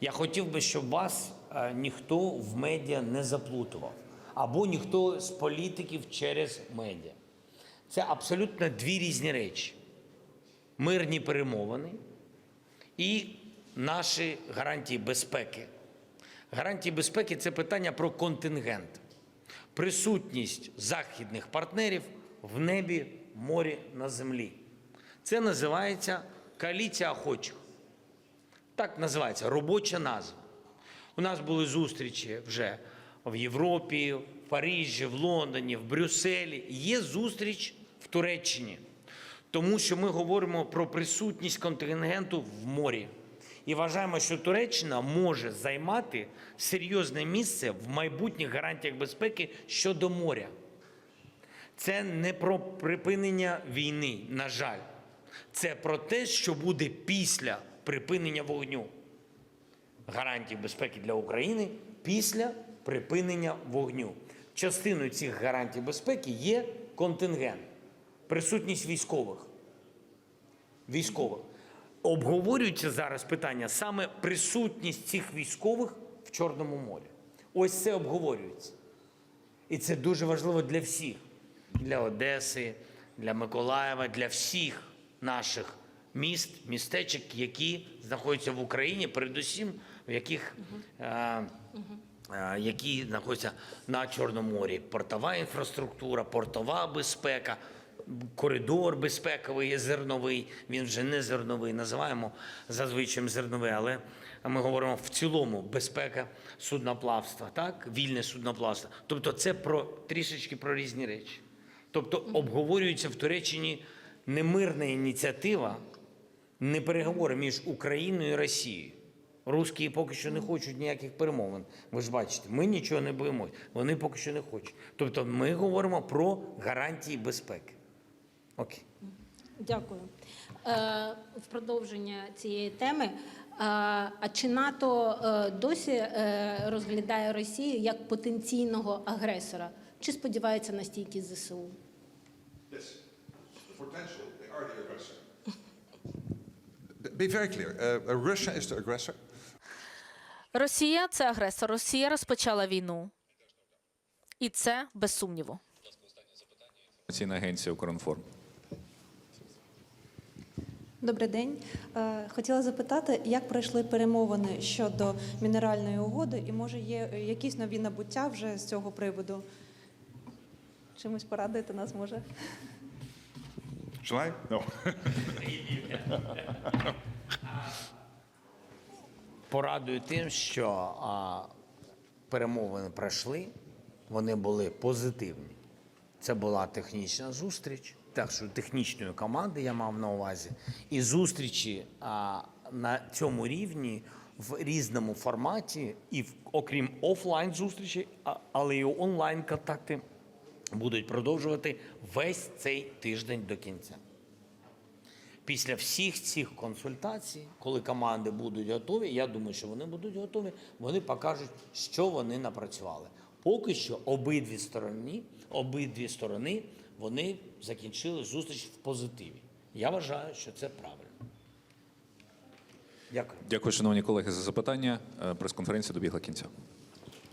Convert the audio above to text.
Я хотів би, щоб вас е, ніхто в медіа не заплутував, або ніхто з політиків через медіа. Це абсолютно дві різні речі: мирні перемовини і наші гарантії безпеки. Гарантії безпеки це питання про контингент, присутність західних партнерів в небі, морі, на землі. Це називається коаліція охочих. Так називається робоча назва. У нас були зустрічі вже в Європі, в Парижі, в Лондоні, в Брюсселі. Є зустріч в Туреччині, тому що ми говоримо про присутність контингенту в морі. І вважаємо, що Туреччина може займати серйозне місце в майбутніх гарантіях безпеки щодо моря. Це не про припинення війни, на жаль. Це про те, що буде після припинення вогню. Гарантій безпеки для України після припинення вогню. Частиною цих гарантій безпеки є контингент, присутність військових. Військових. Обговорюється зараз питання саме присутність цих військових в Чорному морі. Ось це обговорюється. І це дуже важливо для всіх: для Одеси, для Миколаєва, для всіх наших міст, містечок, які знаходяться в Україні, передусім, в яких, е, е, які знаходяться на Чорному морі. Портова інфраструктура, портова безпека, коридор безпековий є зерновий. Він вже не зерновий, називаємо зазвичай зерновий, але ми говоримо в цілому безпека судноплавства, так? вільне судноплавство. Тобто це про трішечки про різні речі. Тобто обговорюється в Туреччині не мирна ініціатива, не переговори між Україною і Росією. Русські поки що не хочуть ніяких перемовин. Ви ж бачите, ми нічого не боїмось. Вони поки що не хочуть. Тобто ми говоримо про гарантії безпеки. Окей. Дякую. Е, в продовження цієї теми. е, А чи НАТО е, досі е, розглядає Росію як потенційного агресора? Чи сподівається на стійкість ЗСУ? Yes, potential. They are the aggressor. Be very clear. Uh, uh, Russia is the aggressor. Росія це агресор. Росія розпочала війну. І це без сумніву. Інформаційна агенція «Укрінформ». Добрий день. Е, Хотіла запитати, як пройшли перемовини щодо мінеральної угоди, і може є е, якісь нові набуття вже з цього приводу? Чимось порадити нас може? Shall I? No. Порадую тим, що а, перемовини пройшли, вони були позитивні. Це була технічна зустріч, так що технічної команди я мав на увазі, і зустрічі а, на цьому рівні в різному форматі, і в, окрім офлайн зустрічі, а, але і онлайн контакти будуть продовжувати весь цей тиждень до кінця. Після всіх цих консультацій, коли команди будуть готові, я думаю, що вони будуть готові, вони покажуть, що вони напрацювали. Поки що обидві сторони, обидві сторони вони закінчили зустріч в позитиві. Я вважаю, що це правильно. Дякую. Дякую, шановні колеги, за запитання. Е, Прес-конференція добігла кінця.